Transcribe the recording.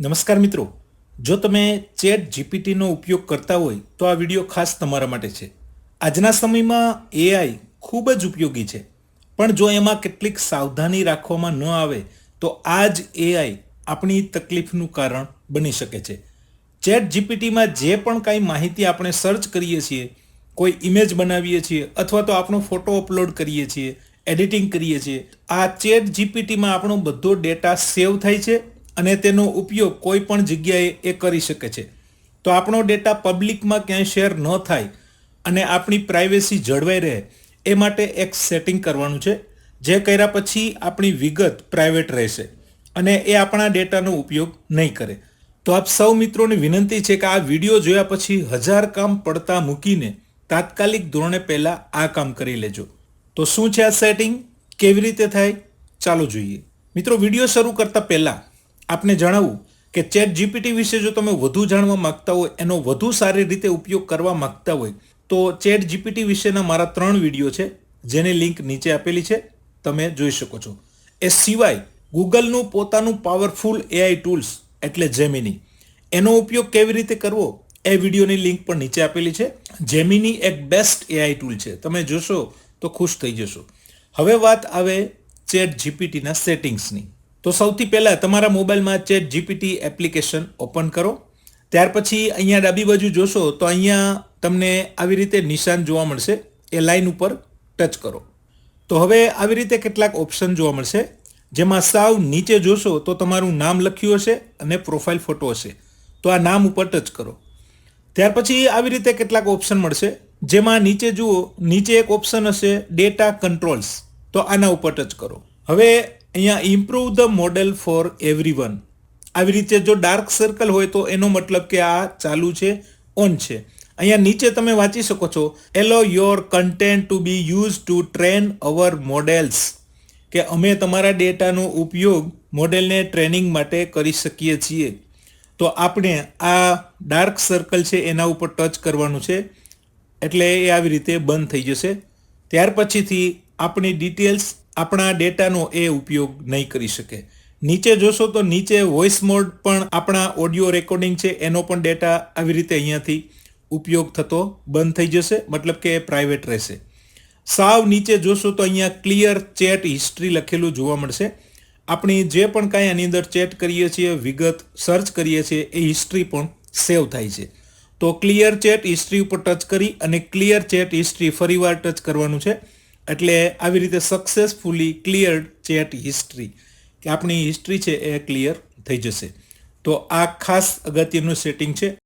નમસ્કાર મિત્રો. જો તમે ચેટ જીપીટીનો ઉપયોગ કરતા હોય, તો આ વીડિયો ખાસ તમારા માટે છે. આજના સમયમાં એઆઈ ખૂબ જ ઉપયોગી છે. પણ જો એમાં કેટલીક સાવધાની રાખવામાં ન આવે, તો આ જ એઆઈ આપણી તકલીફનું કારણ બની શકે છે. ચેટ જીપીટીમાં જે પણ કાંઈ માહિતી આપણે સર્ચ કરીએ છીએ, કોઈ ઇમેજ બનાવીએ છીએ, અથવા તો આપણો ફોટો અપલોડ કરીએ છીએ, એડિટિંગ કરીએ છીએ, આ ચેટ જીપીટીમાં આપણો બધો ડેટા સેવ થાય છે. અને તેનો ઉપયોગ કોઈ પણ જગ્યાએ એ કરી શકે છે. તો આપણો ડેટા પબ્લિકમાં ક્યાંય શેર ન થાય અને આપણી પ્રાઇવેસી જળવાઈ રહે, એ માટે એક સેટિંગ કરવાનું છે, જે કર્યા પછી આપણી વિગત પ્રાઇવેટ રહેશે અને એ આપણા ડેટાનો ઉપયોગ નહીં કરે. તો આપ સૌ મિત્રોને વિનંતી છે કે આ વીડિયો જોયા પછી હજાર કામ પડતા મૂકીને તાત્કાલિક ધોરણે પહેલાં આ કામ કરી લેજો. તો શું છે આ સેટિંગ? કેવી રીતે થાય? ચાલો જોઈએ. મિત્રો, વીડિયો શરૂ કરતા પહેલાં આપને જણાવું કે ચેટ જીપીટી વિશે જો તમે વધુ જાણવા માંગતા હોય, એનો વધુ સારી રીતે ઉપયોગ કરવા માગતા હોય, તો ચેટ જીપીટી વિશેના મારા ત્રણ વીડિયો છે, જેની લિંક નીચે આપેલી છે, તમે જોઈ શકો છો. એ સિવાય ગૂગલનું પોતાનું પાવરફુલ એઆઈ ટૂલ્સ એટલે જેમિની એનો ઉપયોગ કેવી રીતે કરવો, એ વિડીયોની લિંક પણ નીચે આપેલી છે. જેમિની એક બેસ્ટ એઆઈ ટૂલ છે. તમે જોશો તો ખુશ થઈ જશો. હવે વાત આવે ચેટ જીપીટીના સેટિંગ્સની. તો સૌથી પહેલાં તમારા મોબાઈલમાં ચેટ જીપીટી એપ્લિકેશન ઓપન કરો. ત્યાર પછી અહીંયા ડાબી બાજુ જોશો તો અહીંયા તમને આવી રીતે નિશાન જોવા મળશે. એ લાઇન ઉપર ટચ કરો. તો હવે આવી રીતે કેટલાક ઓપ્શન જોવા મળશે. જેમાં સાવ નીચે જોશો તો તમારું નામ લખ્યું હશે અને પ્રોફાઇલ ફોટો હશે. તો આ નામ ઉપર ટચ કરો. ત્યાર પછી આવી રીતે કેટલાક ઓપ્શન મળશે. જેમાં નીચે જુઓ, નીચે એક ઓપ્શન હશે ડેટા કંટ્રોલ્સ. તો આના ઉપર ટચ કરો. હવે અહીંયા improve the model for everyone આવી રીતે જો ડાર્ક સર્કલ હોય તો એનો મતલબ કે આ ચાલુ છે ઓન છે. અહીંયા નીચે તમે વાંચી શકો છો allow your content to be use to train our models કે અમે તમારા ડેટાનો ઉપયોગ મોડેલને ટ્રેનિંગ માટે કરી શકીએ છીએ. તો આપણે આ ડાર્ક સર્કલ છે એના ઉપર ટચ કરવાનું છે. એટલે એ આવી રીતે બંધ થઈ જશે. ત્યાર પછીથી આપણી ડિટેલ્સ આપણા ડેટાનો એ ઉપયોગ નહીં કરી શકે. નીચે જોશો તો નીચે વોઇસ મોડ પણ આપણા ઓડિયો રેકોર્ડિંગ છે, એનો પણ ડેટા આવી રીતે અહીંયાથી ઉપયોગ થતો બંધ થઈ જશે, મતલબ કે પ્રાઇવેટ રહેશે. સાવ નીચે જોશો તો અહીંયા ક્લિયર ચેટ હિસ્ટ્રી લખેલું જોવા મળશે. આપણી જે પણ કાંઈ આની અંદર ચેટ કરીએ છીએ, વિગત સર્ચ કરીએ છીએ, એ હિસ્ટ્રી પણ સેવ થાય છે. તો ક્લિયર ચેટ હિસ્ટ્રી ઉપર ટચ કરી અને ક્લિયર ચેટ હિસ્ટ્રી ફરીવાર ટચ કરવાનું છે. એટલે આવી રીતે સક્સેસફુલી ક્લિયર ચેટ હિસ્ટ્રી કે આપણી હિસ્ટ્રી છે એ ક્લિયર થઈ જશે. તો આ ખાસ અગત્યનું સેટિંગ છે.